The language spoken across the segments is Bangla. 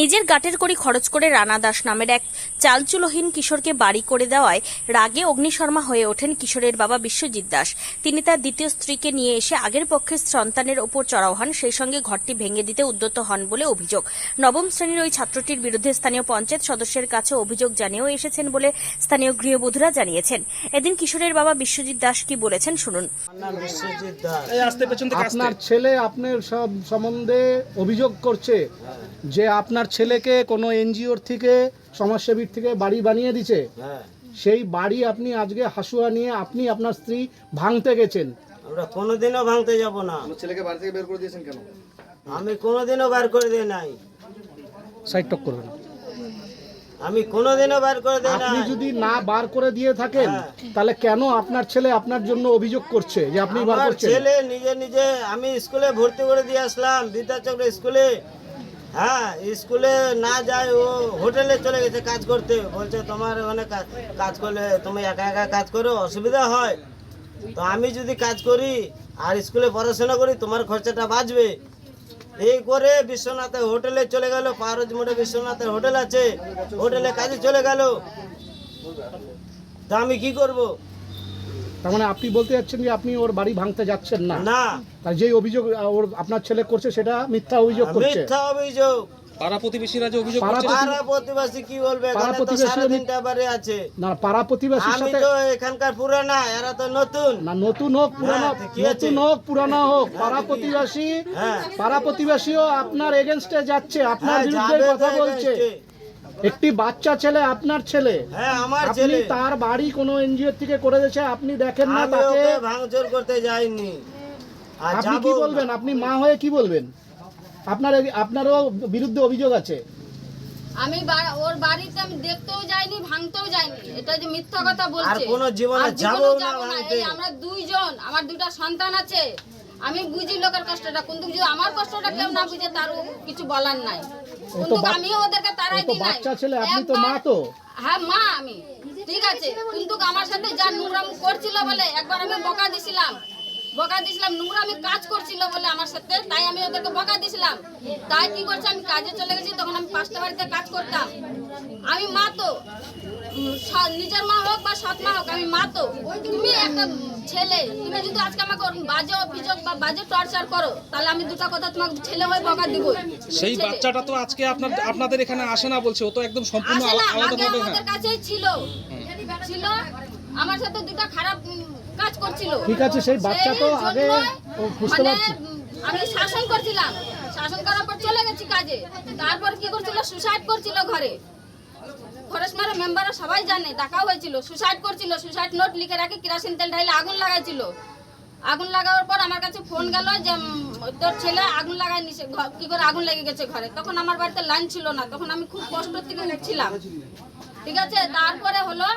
নিজের গাটের করি খরচ করে রানা দাস নামের এক চালচুলোহীন কিশোরকে বাড়ি করে দেওয়ায় রাগে অগ্নিশর্মা হয়ে ওঠেন কিশোরের বাবা বিশ্বজিৎ দাস। তিনি তার দ্বিতীয় স্ত্রীকে নিয়ে এসে আগের পক্ষের সন্তানের ওপর চড়াও হন সেই সঙ্গে ঘরটি ভেঙে দিতে উদ্যত হন বলে অভিযোগ। নবম শ্রেণির ওই ছাত্রটির বিরুদ্ধে স্থানীয় পঞ্চায়েত সদস্যের কাছে অভিযোগ জানিয়েও এসেছেন বলে স্থানীয় গৃহবধূরা জানিয়েছেন। এদিন কিশোরের বাবা বিশ্বজিৎ দাস কি বলেছেন শুনুন। আমার নাম বিশ্বজিৎ দাস। এই আসতে পেছন থেকে আসতে। আপনার ছেলে আপনার সব সম্বন্ধে অভিযোগ করছে যে আপনার ছেলেকে কোনো এনজিওর থেকে সমাজসেবীর থেকে বাড়ি বানিয়ে দিছে। হ্যাঁ। সেই বাড়ি আপনি আজকে হাসুয়া নিয়ে আপনি আপনার স্ত্রী ভাঙতে গেছেন। আমরা কোনোদিনও ভাঙতে যাব না। ছেলেকে বাড়ি থেকে বের করে দিয়েছেন কেন? আমি কোনোদিনও বার করে দিই নাই। সাইড টক করবেন। আমি কোনোদিনও বার করে দিই আপনি যদি না বার করে দিয়ে থাকেন হ্যাঁ। তাহলে কেন আপনার ছেলে আপনার জন্য অভিযোগ করছে যে আপনি বার করছেন? ছেলে নিজে নিজে আমি স্কুলে ভর্তি করে দিয়ে আসলাম বিদ্যাচক্র স্কুলে। হ্যাঁ স্কুলে না যায় ও হোটেলে চলে গেছে কাজ করতে। বলছে, তোমার ওখানে কাজ করলে তুমি একা একা কাজ করো, অসুবিধা হয়। তো আমি যদি কাজ করি আর স্কুলে পড়াশোনা করি, তোমার খরচাটা বাঁচবে। এই করে বিশ্বনাথের হোটেলে চলে গেল, পারজ মোড়ে বিশ্বনাথের হোটেল আছে। হোটেলে কাজে চলে গেল। তা আমি কি করব? তার মানে আপনি বলতে যাচ্ছেন যে আপনি ওর বাড়ি ভাঙতে যাচ্ছেন না? না। তার যেই অভিযোগ ওর আপনার ছেলে করছে সেটা মিথ্যা অভিযোগ করছে? মিথ্যা অভিযোগ। পাড়া প্রতিবেশীরা যে অভিযোগ করছে পাড়া প্রতিবাসী কি বলবে? পাড়া প্রতিবেশী আছে। না পাড়া প্রতিবেশীর আমি তো এখানকার পুরানা এরা তো নতুন। না নতুন হোক পুরানো তো কি আছে? নতুন হোক পুরানো হোক পাড়া প্রতিবেশী। পাড়া প্রতিবেশীও আপনার এগেনস্টে যাচ্ছে আপনার হ্যাঁ, বিরুদ্ধে কথা বলছে। একটি বাচ্চা ছেলে আপনার ছেলে। হ্যাঁ আমার ছেলে। তার বাড়ি কোনো এনজিও থেকে করে দিয়েছে আপনি দেখেন না তাকে। ভাঙচুর করতে যাইনি। আপনি কি বলবেন? আপনি মা হয়ে কি বলবেন? আপনার আপনারও বিরুদ্ধে অভিযোগ আছে। আমি ওর বাড়িতে আমি দেখতেও যাইনি ভাঙতেও যাইনি। এটা যে মিথ্যা কথা বলছে। আর কোনো জীবনে যাব না। এই আমরা দুইজন আমার দুইটা সন্তান আছে। আমি বুঝি লোকের কষ্টটা কিন্তু যদি আমার কষ্টটা কেউ না বুঝে তারও কিছু বলার নাই। কিন্তু আমি ওদেরকে তারাই দিই নাই। বাচ্চা ছেলে, আপনি তো মা তো। হ্যাঁ মা আমি। ঠিক আছে কিন্তু আমার সাথে যা নোংরাম করছিল বলে একবার আমি বকা দিছিলাম। বকা দিছিলাম নোংরামি কাজ করছিল বলে আমার সাথে তাই আমি ওদেরকে বকা দিছিলাম। তাই কি করছে আমি কাজে চলে গেছি তখন আমি পাঁচটা বাড়িতে কাজ করতাম। আমি মা তো নিজের মা হোক বা সৎ মা হোক আমি মা তো। তুমি একটা ছেলে তুমি যদি আজকে আমাকে বাজে অভিযোগ বা বাজে টর্চার করো তাহলে আমি দুটো কথা তোমাকে ছেলে হয়ে বকা দিব সেই বাচ্চাটা তো আজকে আপনার আপনাদের এখানে আসে না বলছে ও তো একদম সম্পূর্ণ আলাদা আমাদের কাছেই ছিল। ছিল আমার সাথে দুটো খারাপ কাজ করছিল। ঠিক আছে, সেই বাচ্চা তো আগে বুঝতে মানে, পারছি। আমি শাসন করছিলাম। শাসন করার পর চলে গেছি কাজে। তারপর কি করছিল? সুসাইড করছিল ঘরে। ফরেস্টমারা মেম্বাররা সবাই জানে ডাকা হয়েছিল। সুসাইড করছিল সুসাইড নোট লিখে রাখে কেরাসিন তেল ঢাইলে আগুন লাগাইছিল। আগুন লাগানোর পর আমার কাছে ফোন গেল যে তোর ছেলে আগুন লাগাই নিছে কি করে আগুন লেগে গেছে ঘরে? তখন আমার বাড়িতে লাইন ছিল না। তখন আমি খুব কষ্ট থেকে উঠছিলাম। ঠিক আছে তারপরে হলো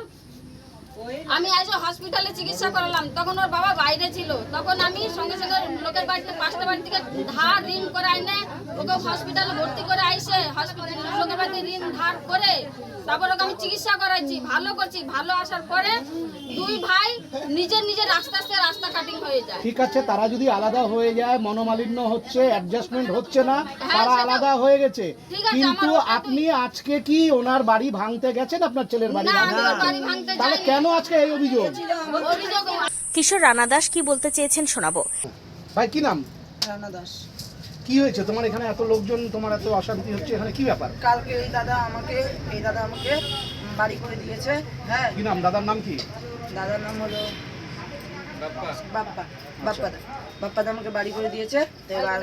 আমি এসে হসপিটালে চিকিৎসা করালাম। তখন ওর বাবা বাইরে ছিল। তখন আমি সঙ্গে সঙ্গে লোকের বাড়িতে পাঁচটা বাড়ি থেকে ধার ঋণ করে আইনে ওকে হসপিটালে ভর্তি করে আইসে। হসপিটাল লোকের বাড়িতে ঋণ ধার করে তারপর ওকে আমি চিকিৎসা করাইছি। ভালো করছি। ভালো আসার পরে দুই ভাই নিজের নিজের আস্তে আস্তে রাস্তা কাটিং হয়ে যায়। ঠিক আছে তারা যদি আলাদা হয়ে যায় মনোমালিন্য হচ্ছে অ্যাডজাস্টমেন্ট হচ্ছে না তারা আলাদা হয়ে গেছে। কিন্তু আপনি আজকে কি ওনার বাড়ি ভাঙতে গেছেন? আপনার ছেলের বাড়ি না ভাঙতে তাহলে কেন আজকে এই অভিযোগ। কিশোর রানা দাস কি বলতে চেয়েছেন শোনাবো। ভাই কি নাম? রানা দাস। কি হয়েছে? তোমার এখানে এত লোকজন তোমার এত অশান্তি হচ্ছে এখানে কি ব্যাপার? কালকে এই দাদা আমাকে এই দাদা আমাকে বাড়ি করে দিয়েছে হ্যাঁ। কি নাম? দাদার নাম কি? দাদার নাম হলো বাপ্পা। দা। আমাকে বাড়ি করে দিয়েছে। তো এবার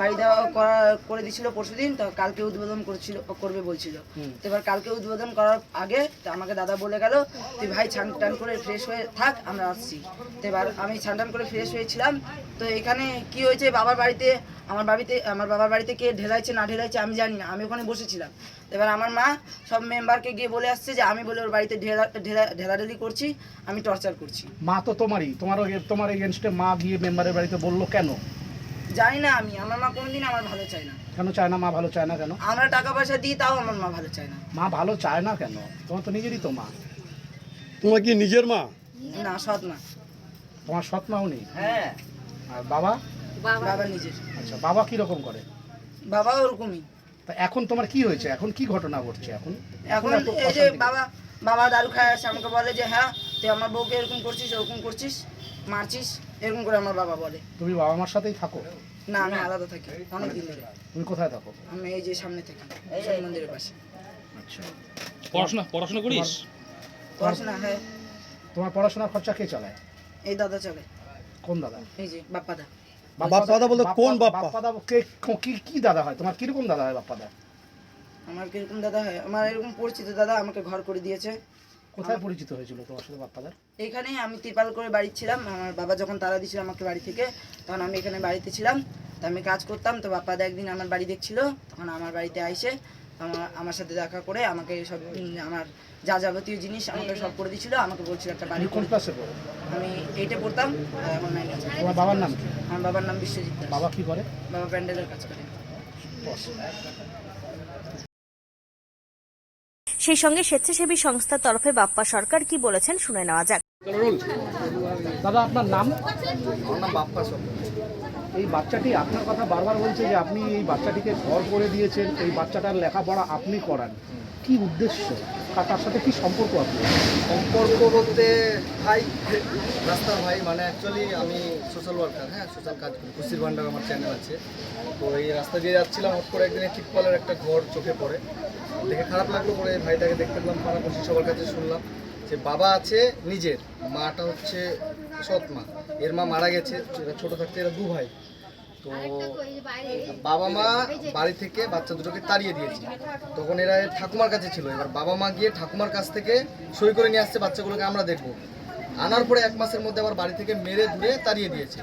বাড়ি দেওয়া করা করে দিয়েছিল পরশু দিন তো কালকে উদ্বোধন করছিল করবে বলছিল। তো এবার কালকে উদ্বোধন করার আগে তো আমাকে দাদা বলে গেল তুই ভাই ছান টান করে ফ্রেশ হয়ে থাক আমরা আসছি। তো এবার আমি ছান টান করে ফ্রেশ হয়েছিলাম। তো এখানে কি হয়েছে? বাবার বাড়িতে আমার বাড়িতে আমার বাবার বাড়িতে কে ঢেলাইছে না ঢেলাইছে আমি জানি না। আমি ওখানে বসেছিলাম। এবার আমার মা সব মেম্বারকে গিয়ে বলে আসছে যে আমি বলে ওর বাড়িতে ঢেলা ঢেলা ঢেলাঢেলি করছি আমি টর্চার করছি। মা তো তোমারই। তোমার তোমার এগেনস্টে মা গিয়ে মেম্বারের বাড়িতে বলল কেন? জানি না আমি। আমার মা কোনোদিন আমার ভালো চায় না। কেন চায় না? মা ভালো চায় না কেন? আমরা টাকা পয়সা দিই তাও আমার মা ভালো চায় না। মা ভালো চায় না কেন? তোমার তো নিজেরই তো মা। তোমার কি নিজের মা? না সৎ মা। তোমার সৎ মাও নেই? হ্যাঁ। আর বাবা? বাবা। নিজের। আচ্ছা বাবা কি রকম করে? বাবা ওরকমই। তা এখন তোমার কি হয়েছে? এখন কি ঘটনা ঘটছে এখন? এখন এই যে বাবা বাবা দারু খায় আসে আমাকে বলে যে হ্যাঁ তুই আমার বউকে এরকম করছিস ওরকম করছিস মারছিস এরকম করে আমার বাবা বলে। তুমি বাবা মার সাথেই থাকো? না আমি আলাদা থাকি অনেক দিন ধরে। তুমি কোথায় থাকো? আমি এই যে সামনে থাকি মন্দিরের পাশে। আচ্ছা। পড়াশোনা পড়াশোনা করিস? পড়াশোনা হ্যাঁ। তোমার পড়াশোনার খরচা কে চালায়? এই দাদা চলে। কোন দাদা? এই যে বাপ্পাদা বাপ্পাদা বলতে কোন বাপ্পা? বাপ্পাদা কি কি দাদা হয়? তোমার কীরকম দাদা হয় বাপ্পাদা? আমার কীরকম দাদা হয়? আমার এরকম পরিচিত দাদা আমাকে ঘর করে দিয়েছে। কোথায় পরিচিত হয়েছিল তোমার সাথে বাপ্পাদার? এইখানেই আমি তিরপাল করে বাড়ি ছিলাম। আমার বাবা যখন তারা দিয়েছিল আমাকে বাড়ি থেকে তখন আমি এখানে বাড়িতে ছিলাম। তো আমি কাজ করতাম। তো বাপ্পাদা একদিন আমার বাড়ি দেখছিল। তখন আমার বাড়িতে আইসে আমার আমার সাথে দেখা করে আমাকে সব আমার যা যাবতীয় জিনিস আমাকে সব করে দিয়েছিল। আমাকে বলছিল একটা বাড়ি কোন ক্লাসে পড়ো? আমি এইটে পড়তাম এখন তোমার বাবার নাম কি? আমার বাবার নাম বিশ্বজিৎ দাস। বাবা কি করে? বাবা প্যান্ডেলের কাজ করে। সেই সঙ্গে স্বেচ্ছাসেবী সংস্থার তরফে বাপ্পা সরকার কি বলেছেন শুনে নেওয়া যাক। দাদা আপনার নাম? আমার নাম বাপ্পা সব এই বাচ্চাটি আপনার কথা বারবার বলছে যে আপনি এই বাচ্চাটিকে ঘর করে দিয়েছেন, এই বাচ্চাটার লেখাপড়া আপনি করান। কি উদ্দেশ্য? আর তার সাথে কি সম্পর্ক আপনার সম্পর্ক বলতে ভাই, রাস্তার ভাই মানে অ্যাকচুয়ালি আমি সোশ্যাল ওয়ার্কার হ্যাঁ সোশ্যাল কাজ করি। খুশির ভান্ডার আমার চ্যানেল আছে। তো এই রাস্তা দিয়ে যাচ্ছিলাম হট করে একদিন টিপকলের একটা ঘর চোখে পড়ে। দেখে খারাপ লাগল পরে ভাইটাকে দেখতে পেলাম পাড়াপড়শি সবার কাছে শুনলাম। যে বাবা আছে নিজের, মাটা হচ্ছে সৎ মা এর মা মারা গেছে, ছোটো থাকতে এরা দু ভাই। তো বাবা মা বাড়ি থেকে বাচ্চা দুটোকে তাড়িয়ে দিয়েছে। তখন এরা ঠাকুমার কাছে ছিল। এবার বাবা মা গিয়ে ঠাকুমার কাছ থেকে সই করে নিয়ে আসছে, বাচ্চাগুলোকে আমরা দেখব। আনার পরে এক মাসের মধ্যে আবার বাড়ি থেকে মেরে ধরে তাড়িয়ে দিয়েছে।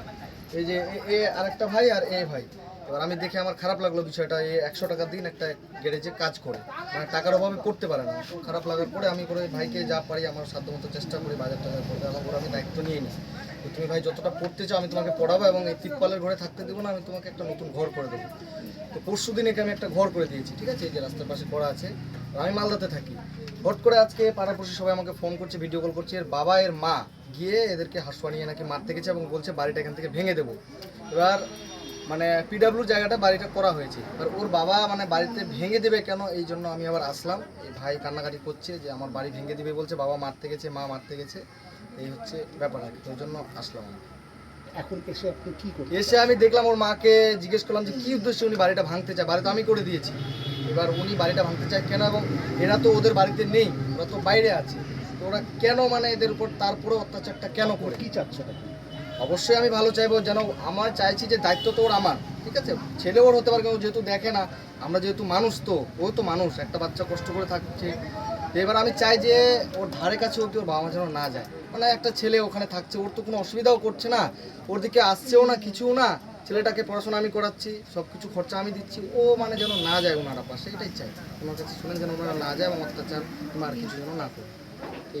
এই যে এ আরেকটা ভাই আর এ ভাই। এবার আমি দেখে আমার খারাপ লাগল বিষয়টা, এই একশো টাকার দিন একটা গ্যারেজে কাজ করে। মানে টাকার অভাবে করতে পারে না। খারাপ লাগার পরে আমি করে ভাইকে যা পারি, আমার সাধ্যমতো চেষ্টা করি, বাজার টাজার করে আমার উপর আমি দায়িত্ব নিয়ে নিই। তো তুমি ভাই যতটা পড়তে চাও, আমি তোমাকে পড়াবো এবং এই তিপ্পালের ঘরে থাকতে দেবো না, আমি তোমাকে একটা নতুন ঘর করে দেবো। তো পরশু দিন একে আমি একটা ঘর করে দিয়েছি, ঠিক আছে? এই যে রাস্তার পাশে করা আছে। আমি মালদাতে থাকি। হট করে আজকে পাড়াপড়শি সবাই আমাকে ফোন করছে ভিডিও কল করছে। এর বাবা, এর মা গিয়ে এদেরকে হাসুয়া নিয়ে নাকি মারতে গেছে এবং বলছে বাড়িটা এখান থেকে ভেঙে দেবো। এবার মানে পিডাব্লিউ জায়গাটা বাড়িটা করা হয়েছে। এবার ওর বাবা মানে বাড়িতে ভেঙে দেবে কেন? এই জন্য আমি আবার আসলাম। এই ভাই কান্নাকাটি করছে যে আমার বাড়ি ভেঙে দিবে বলছে বাবা মারতে গেছে মা মারতে গেছে। এই হচ্ছে ব্যাপার আর কি ওই জন্য আসলাম আমি। এখন এসে আপনি কি করবেন এসে আমি দেখলাম ওর মাকে জিজ্ঞেস করলাম যে কী উদ্দেশ্যে উনি বাড়িটা ভাঙতে চায়? বাড়ি তো আমি করে দিয়েছি। এবার উনি বাড়িটা ভাঙতে চায় কেন? এবং এরা তো ওদের বাড়িতে নেই ওরা তো বাইরে আছে। তো ওরা কেন মানে এদের উপর তারপরে অত্যাচারটা কেন করে? কী চাচ্ছ? অবশ্যই আমি ভালো চাইব, যেন আমার চাইছি যে দায়িত্ব তো ওর আমার, ঠিক আছে? ছেলে ওর হতে পারে, কেউ যেহেতু দেখে না, আমরা যেহেতু মানুষ তো, ও তো মানুষ, একটা বাচ্চা কষ্ট করে থাকছে। এবার আমি চাই যে ওর ধারে কাছে অব্দি ওর বাবা মা যেন না যায়। মানে একটা ছেলে ওখানে থাকছে, ওর তো কোনো অসুবিধাও করছে না, ওর দিকে আসছেও না, কিছুও না, ছেলেটাকে পড়াশোনা আমি করাচ্ছি সব কিছু খরচা আমি দিচ্ছি, ও মানে যেন না যায় ওনারা পাশে, এটাই চাই। ওনার কাছে শুনেন যেন ওনারা না যায় এবং অত্যাচার আর কিছু যেন না করে ঠিক কি।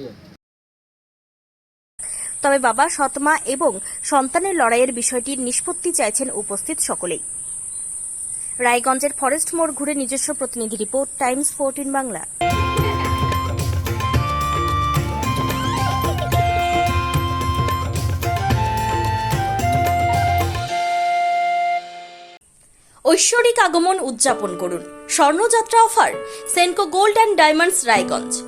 তবে বাবা সৎমা এবং সন্তানের লড়াইয়ের বিষয়টির নিষ্পত্তি চাইছেন উপস্থিত সকলেই। রায়গঞ্জের ফরেস্ট মোড় ঘুরে নিজস্ব প্রতিনিধি রিপোর্ট, টাইমস ফোরটিন বাংলা। ঐশ্বরিক আগমন উদযাপন করুন। Swarnayatra offer, Senco gold and diamonds, Raiganj.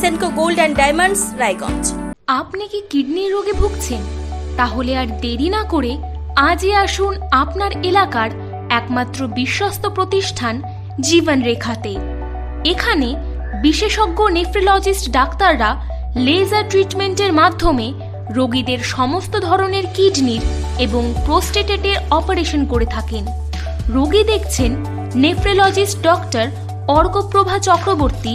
Senco gold and diamonds Raiganj আপনি কি কিডনির রোগে ভুগছেন? তাহলে আর দেরি না করে আজই আসুন আপনার এলাকার একমাত্র বিশ্বস্ত প্রতিষ্ঠান জীবন রেখাতে এখানে বিশেষজ্ঞ নেফ্রোলজিস্ট ডাক্তাররা লেজার ট্রিটমেন্টের মাধ্যমে রোগীদের সমস্ত ধরনের কিডনির এবং প্রোস্টেটেটের অপারেশন করে থাকেন। রোগী দেখছেন nephrologist doctor Arkaprabha Chakraborty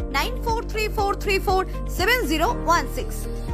9434347016.